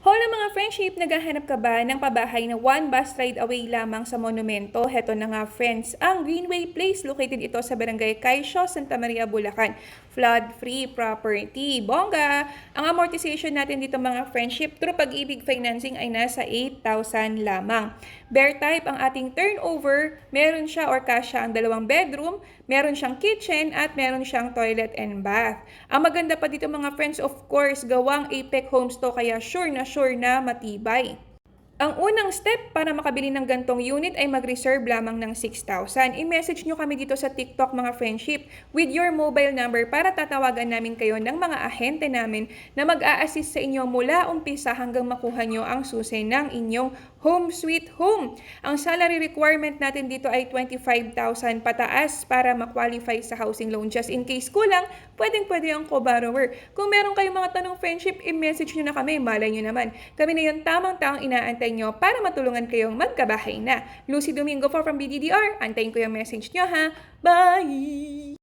Hola mga friendship, naghahanap ka ba ng pabahay na one bus ride away lamang sa monumento? Heto na nga friends, ang Greenway Place, located ito sa Barangay Kaisyo, Santa Maria, Bulacan. Flood-free property. Bongga! Ang amortization natin dito mga friendship through pag-ibig financing ay nasa 8,000 lamang. Bear type ang ating turnover, meron siya or kasya ang dalawang bedroom, meron siyang kitchen at meron siyang toilet and bath. Ang maganda pa dito mga friends, of course, gawang Apex Homes to kaya sure na sure na matibay. Ang unang step para makabili ng gantong unit ay mag-reserve lamang ng 6,000. I-message nyo kami dito sa TikTok mga friendship with your mobile number para tatawagan namin kayo ng mga ahente namin na mag-a-assist sa inyo mula umpisa hanggang makuha nyo ang susi ng inyong home sweet home. Ang salary requirement natin dito ay 25,000 pataas para ma-qualify sa housing loan. Just in case kulang, pwedeng pwede ang co-borrower. Kung meron kayong mga tanong friendship, i-message nyo na kami. Malay nyo naman. Kami na yung tamang-tamang inaantay nyo para matulungan kayong magkabahay na. Lucy Domingo for from BDDR. Antayin ko yung message nyo ha. Bye!